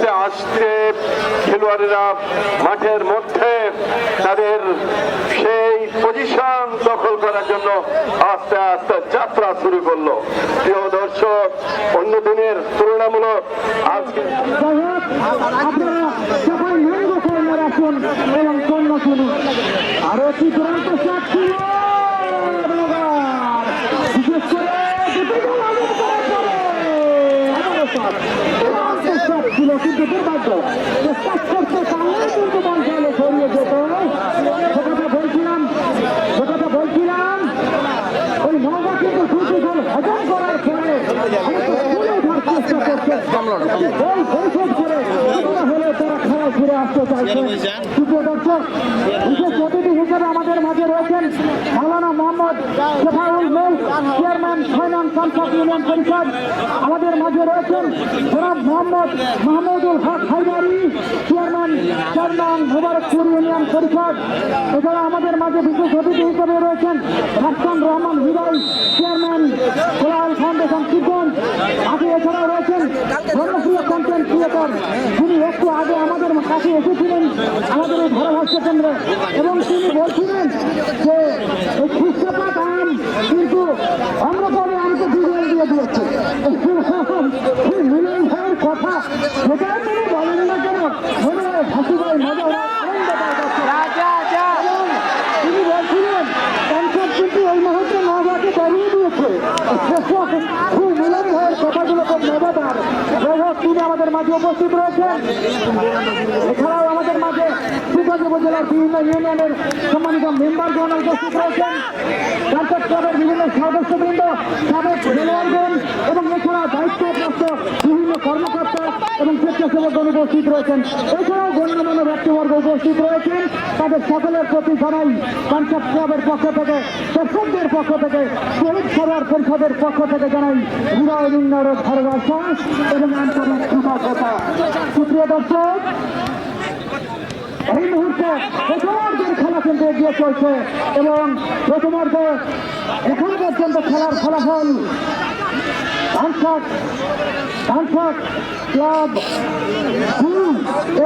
আস্তে আস্তে খেলোয়াড়েরা মাঠের মধ্যে তাদের সেই পজিশন দখল করার জন্য আস্তে আস্তে যাত্রা শুরু করল। প্রিয় দর্শক, অন্য দিনের তুলনামূলক আজকে এবং কন্যা শুনুন আরও কি শট ছিল এবার। বিশেষ করে দুটি গোল আগের পরে পরে। আবারও shot। দুরন্ত ছিল কিন্তু দুর্ভাগ্য চেষ্টা করতে পারলে কিন্তু জালে ছড়িয়ে যেত। সেটা বলছিলাম সেটা বলছিলাম ওই নৌকা কিন্তু দুটি গোল হজম করার পরে তুলে ওঠার চেষ্টা করছে। গোল করে হলেও তারা খেলায় ফিরে আসতে চাইছে। তৃতীয় দর্শক বিশেষ হিসেবে আমাদের মাঝে রয়েছেন, মাওলানা মোহাম্মদ শেফাউল মেল, চেয়ারম্যান ছয়নাম সংসদ ইউনিয়ন পরিষদ, আমাদের মাঝে রয়েছেন জনাব মোহাম্মদ মাহমুদুল হক হাইদারি চেয়ারম্যান চার নং মুবারকপুর ইউনিয়ন পরিষদ। এছাড়া আমাদের মাঝে বিশেষ অতিথি হিসেবে রয়েছেন হাসান রহমান হৃদয়, চেয়ারম্যান কোলাল ফাউন্ডেশন শিবগঞ্জ। আগে এছাড়াও রয়েছেন জনপ্রিয় কন্টেন্ট ক্রিয়েটর যিনি একটু আগে আমাদের কাছে এসেছিলেন আমাদের এই ধারাভাষ্য কেন্দ্রে। এবং তিনি বলছিলেন যে, এই খ্রিস্টপাত আম কিন্তু অন্যপরে আমকে ডিজেল দিয়ে দিয়েছে। কথা? সেটাই তিনি বলেন না কেন মনে হয় ফাঁসি ভাই মজা হয় আনন্দ পাওয়া যাচ্ছে এবং তিনি বলছিলেন কনসার্ট কিন্তু এই মুহূর্তে নবাকে দাঁড়িয়ে দিয়েছে খুব মিলন ভাইয়ের কথাগুলো খুব মজাদার যাই হোক তিনি আমাদের মাঝে উপস্থিত রয়েছেন এছাড়াও আমাদের মাঝে শিবগঞ্জ উপজেলার বিভিন্ন ইউনিয়নের সম্মানিত মেম্বারগণ উপস্থিত রয়েছেন কনসার্ট ক্লাবের বিভিন্ন সদস্যবৃন্দ সাবেক খেলোয়াড়গণ এবং এছাড়া দায়িত্বপ্রাপ্ত বিভিন্ন কর্মকর্তা এবং স্বেচ্ছাসেবকগণ উপস্থিত রয়েছেন। এছাড়াও ব্যক্তিবর্গ উপস্থিত রয়েছেন। তাদের সকলের প্রতি জানাই কনসার্ট ক্লাবের পক্ষ থেকে, দর্শকদের পক্ষ থেকে, শহীদ সভার পরিষদের পক্ষ থেকে জানাই হৃদয় নিম্নের ভালোবাসা এবং আন্তরিক কৃতজ্ঞতা। সুপ্রিয় দর্শক, এই মুহূর্তে প্রথমার্ধের খেলা কিন্তু এগিয়ে চলছে এবং প্রথমার্ধে এখন পর্যন্ত খেলার ফলাফল ধানসাক ধানসাক ক্লাব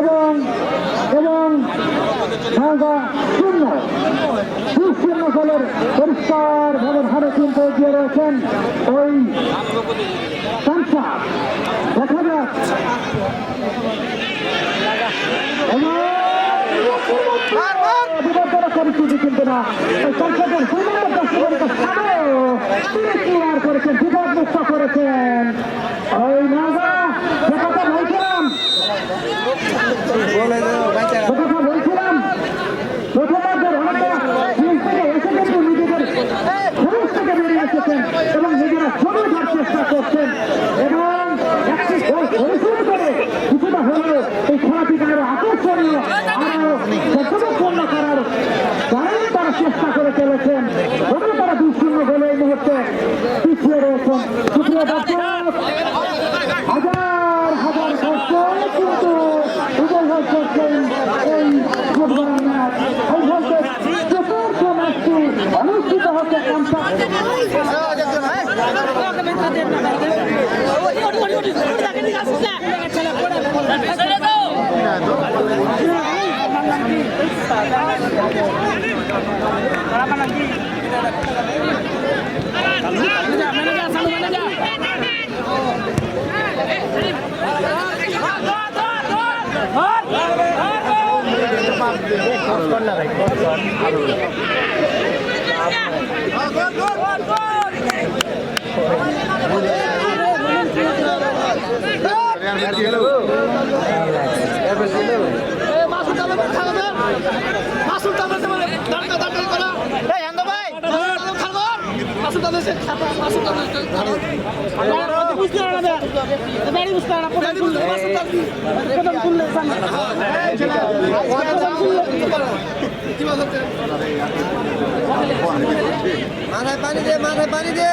এবং এবং ভাঙ্গা শূন্য। শূন্য গোলের পরিষ্কার ভাবে ভাবে কিন্তু এগিয়ে রয়েছেন ওই ধানসাক দেখা যাক। বিপদের পরিস্থিতি কিন্তু না। সংসদের সুন্দর দর্শকদের সামনে তিনি ক্লিয়ার করেছেন বিপদ মুক্ত করেছেন। ওই নাগা মাসুল মাথায় পানি দে মাথায় পানি দে।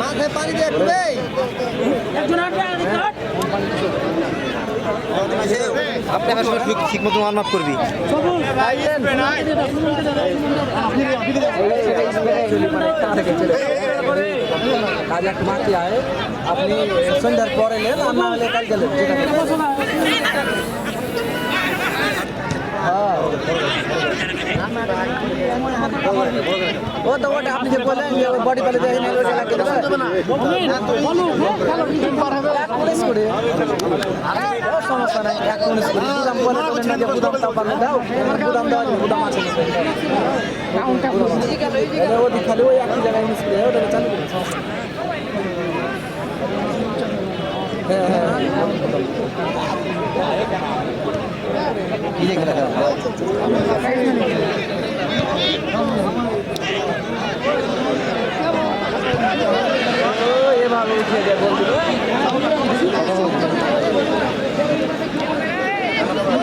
মাথায় পানি দে একটু দে। আপনি আমার সঙ্গে ঠিক- মতো মাপ করবি কাজ একটু মাটি আয় আপনি সন্ধ্যার পরে এলেন আর না হলে কাল গেলেন যেটা হ্যাঁ। ও তো ওটা আপনি যে বললেন যে বডি পেলে দেখেন ওটা লাগিয়ে দেবে এক উনিশ করে। সমস্যা নাই। এক উনিশ করে। গুদাম বলে তো না যে গুদাম তাও পারবে দাও গুদাম যাবে গুদাম আছে। ওই একই জায়গায় উনিশ করে ওটাকে চালু করে হ্যাঁ। হ্যাঁ এভাবে উঠিয়ে দেয় বলছিল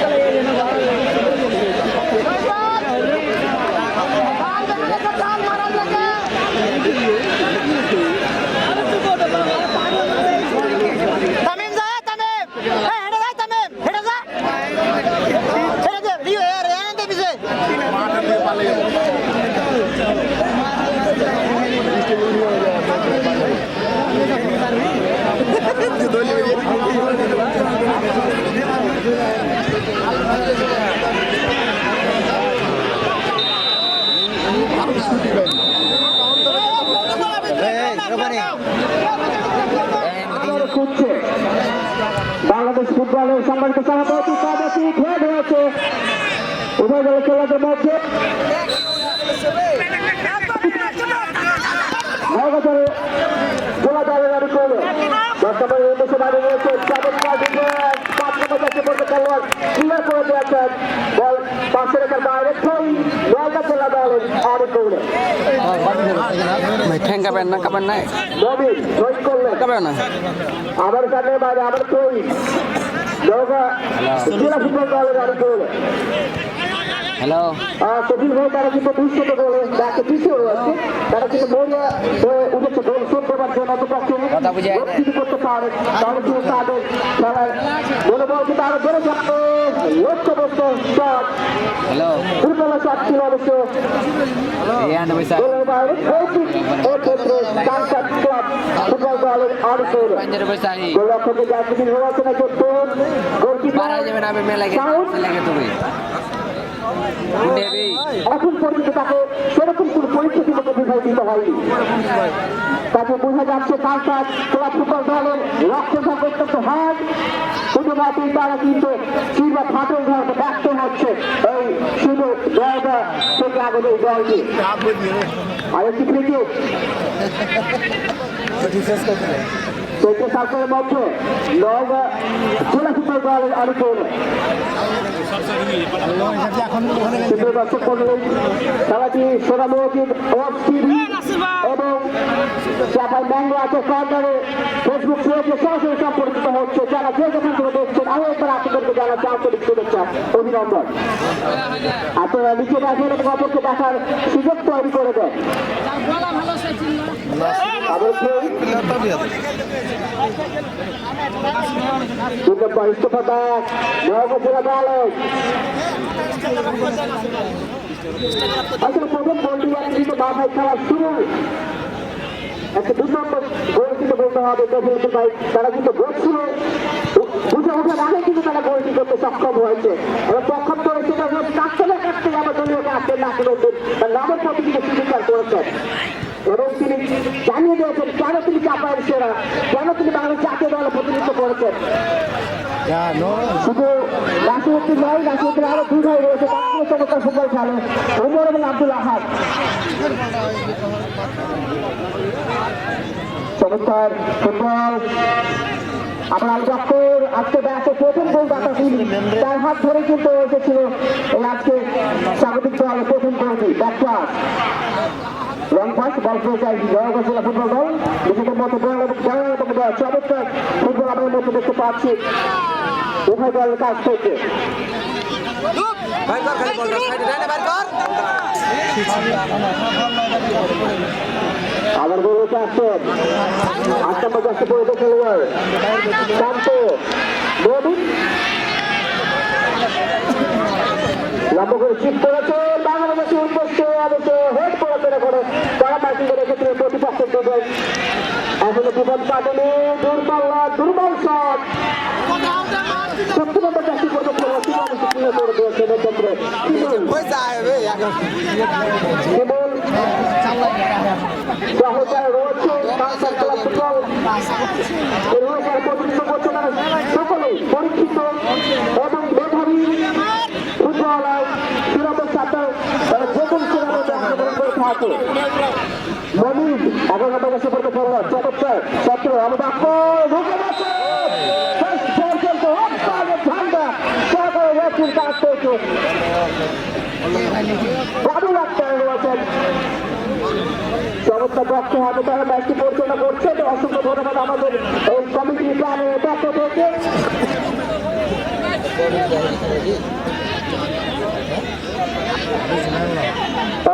তামিম ফুটবলের সম্মানিত সভাপতি কাদাসি খেয়ে হয়েছে উভয় দলের খেলাদের মধ্যে করল। রয়েছে বল পাশে রেখার বাইরে নয়টা জেলা দলের আড়ে করল ঠ্যাং কাবেন না কাবেন না নবীন থই কাবেন না। আবার কানে বাইরে আবার কই নৌকা জেলা ফুটবল দলের গাড়ি করল হ্যালো সফিল ভাই তারা কিন্তু দুইশত গোলে ব্যাকে পিছিয়ে রয়েছে তারা কিন্তু মরিয়া উঠেছে গোল। শোধ করবার জন্য অন্তপক্ষে কথা বুঝে আয় না। যদি করতে পারে তাহলে কিন্তু তাদের খেলায় মনোবল কিন্তু আরও বেড়ে যাবে। লক্ষ্যবস্ত শট। হ্যালো দুর্বল শট ছিল অবশ্য। গোলের বাইরে এক্ষেত্রে ক্লাব ফুটবল দলের আরও না গোলকিপার এখন পর্যন্ত তাকে সেরকম কোন পরিস্থিতির মধ্যে বুঝাই দিতে হয়নি। তাকে বোঝা যাচ্ছে তার কাজ ক্লাব ফুটবল দলের লক্ষ্য অত্যন্ত হাত শুধুমাত্র তারা কিন্তু কিংবা ফাটল ধরতে ব্যস্ত হচ্ছে। এই শুধু দলটা থেকে আগত এই দলটি। আরেকটি ক্রিকেট চৈত্র সার্কেলের মধ্যে নয়গা জেলা ফুটবল দলের আলোচন সুপ্রিয় দর্শক মন্ডলী খেলাটি সোনা মসজিদ ওয়ার্ড টিভি এবং চাপাই ম্যাঙ্গো আছে কর্নারে ফেসবুক পেজে সরাসরি সম্পর্কিত হচ্ছে। যারা যে যেখান থেকে দেখছেন আমি একবার আপনাদেরকে জানাচ্ছি আন্তরিক শুভেচ্ছা অভিনন্দন। আপনারা নিচে দেখেন এবং অপরকে দেখার সুযোগ তৈরি করে দেন। ইস্তফা দেয় মহাবতীরা বালক আসলে প্রথম বলটি কিন্তু মাথায় খেলা শুরু একটা দু নম্বর গোল কিন্তু বলতে হবে তারা কিন্তু বলছিল বুঝে ওঠার আগে কিন্তু তারা গোলটি করতে সক্ষম হয়েছে এবার সক্ষম করে সেটা হলো কাটতে কাটতে আমার দলীয় কাটতে না করে তার নামের প্রতি কিন্তু স্বীকার করেছেন এবং তিনি জানিয়ে দিয়েছেন কেন তিনি চাপায়ের সেরা কেন তিনি বাংলাদেশ জাতীয় দলে প্রতিনিধিত্ব করেছেন শুধু নাসিরুদ্দিন নয় নাসিরুদ্দিন আরও দুই ভাই রয়েছে চমৎকার ফুটবল খেলে উমর এবং আব্দুল আহাদ। চমৎকার ফুটবল। আমরা আল জাফর আজকে ব্যাটে প্রথম গোল দাতা তিনি তার হাত ধরে কিন্তু এসেছিল এই আজকে স্বাগতিক দল প্রথম গোলটি ব্যাটটা পাস বল প্রচার জয় করেছিল ফুটবল দল নিজেদের মতো বল এবং জয় এবং দল চমৎকার ফুটবল আমাদের মধ্যে দেখতে পাচ্ছি উভয় দলের কাছ থেকে ভাই কর খালি বলটা সাইডে ডানে বাইর কর আবার গোল হচ্ছে আসছেন আট নম্বর যাচ্ছে পড়েছে খেলোয়াড় শান্ত নবীন লম্বা করে চিপ করেছে বাংলাদেশে উন্মুক্ত অবশ্য হেড পড়াশোনা করে তারা ব্যাটিং করে ক্ষেত্রে দুজন আসলে বিপদ কাটেনি দুর্বল দুর্বল শট করে দিয়েছে এক্ষেত্রে ওই যায় রে এখন। কেবল রয়েছে সকলেই পরীক্ষিত এবং মেধাবী ফুটবলার ক্রীড়াদের সাথে যে কোনো ক্রীড়াতে অংশগ্রহণ করে থাকে। মনির এখন আমাদের কাছে পড়তে পারব চমৎকার আমাদের আকবর ঢুকে গেছে শেষ পর্যন্ত অব্যাহত ঠান্ডা সরকারের রেফারির কাছ থেকে। বাবুল আক্তার রয়েছেন হাতে তারা ম্যাচটি পরিচালনা করছে। অসংখ্য ধন্যবাদ আমাদের এই কমিটির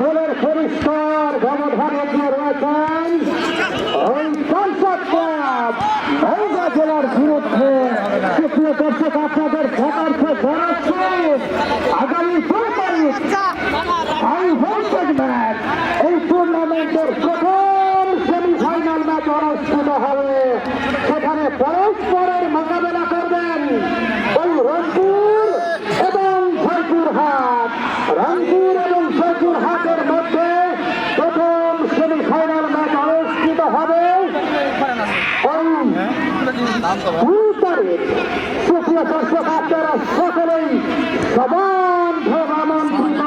গোলের পরিষ্কার ব্যবধানে রয়েছেন ওই সংসদ মৌজা জেলার বিরুদ্ধে সুপ্রিয় দর্শক, আপনাদের সতর্কে জানাচ্ছি, আগামী সেমিফাইনাল ম্যাচ অনুষ্ঠিত হবে। সেখানে পরস্পরের মোকাবেলা করবেন ওই রংপুর এবং জয়পুরহাট রংপুর এবং জয়পুরহাটের মধ্যে প্রথম সেমিফাইনাল ম্যাচ অনুষ্ঠিত হবে ওই সমান ভোগ আমন্ত্রিত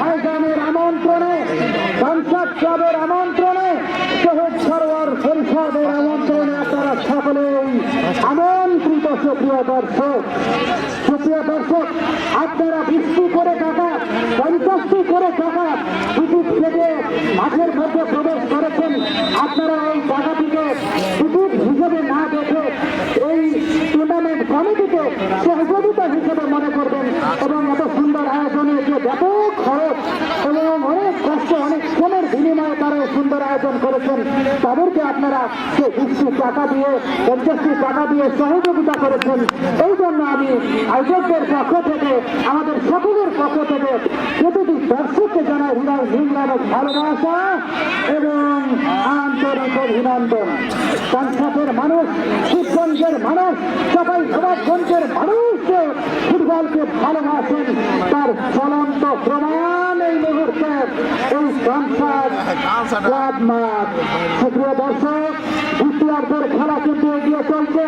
ভাইজানের আমন্ত্রণে আমন্ত্রণে, শহীদ সরোয়ার পরিষদের আমন্ত্রণে আপনারা সকলেই আমন্ত্রিত, সুপ্রিয় দর্শক। সুপ্রিয় দর্শক, আপনারা করে টাকা করে টাকা টিকিট কেটে মাঠের মধ্যে প্রবেশ করেছেন। আপনারা এই টাকাটিকে টিকিট হিসেবে না দেখে এই টুর্নামেন্ট কমিটিকে সহযোগিতা হিসেবে মনে করবেন এবং এত সুন্দর আয়োজনে যে ব্যাপক খরচ এবং অনেক কষ্ট, অনেক শ্রমের বিনিময়ে তারা সুন্দর আয়োজন করেছেন, তাদেরকে আপনারা সে বৃষ্টি টাকা দিয়ে, পঞ্চাশটি টাকা দিয়ে সহযোগিতা করেছেন। এই জন্য আমি আয়োজকদের পক্ষ থেকে, আমাদের সকলের পক্ষ থেকে হৃদয় ভালোবাসা এবং আন্তরিক অভিনন্দন। সংসদের মানুষ শিবগঞ্জের মানুষ সবাই সমাজগঞ্জের মানুষ ফুটবলকে ভালোবাসেন। তার চলন্ত প্রমাণ এই মুহূর্তে এই সংসদ ক্লাব মাঠ। সুপ্রিয় দর্শক দ্বিতীয়ার্ধের খেলা কিন্তু এগিয়ে চলছে।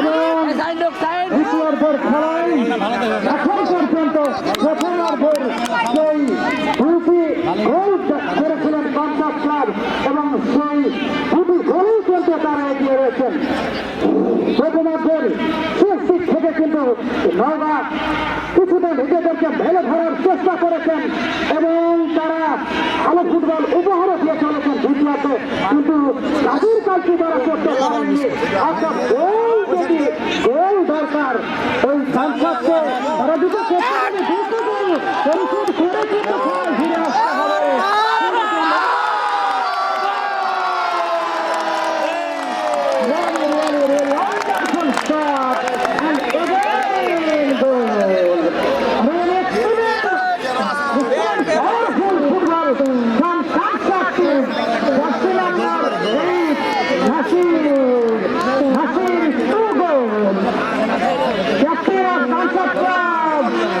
এবং পর খেলায় এখন পর্যন্ত প্রথমার্ধের সেই দুটি গোল করেছিলেন পাঞ্জাব ক্লাব এবং সেই দুটি গোল কিন্তু তারা এগিয়ে রয়েছেন। প্রথমার্ধের শেষ দিক থেকে কিন্তু নওগা কিছুটা নিজেদেরকে ভেলে ধরার চেষ্টা করেছেন এবং তারা ভালো ফুটবল উপহারও দিয়ে চলেছেন দ্বিতীয়তে কিন্তু তাদের কাজটি তারা করতে পারেননি। অর্থাৎ গোল যদি গোল দরকার ওই সংসদকে তারা দুটো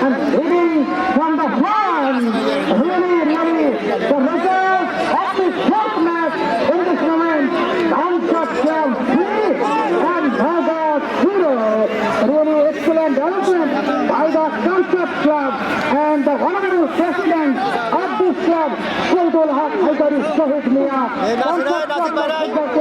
And leading from the front. Really, really, the result of this short match in this moment. Kamshat Club three and Bhaga zero. Really excellent development by the Kamshat Club and the honorable president of this club, Shahdul Haq Haidari Shahid Mia. Kamshat Club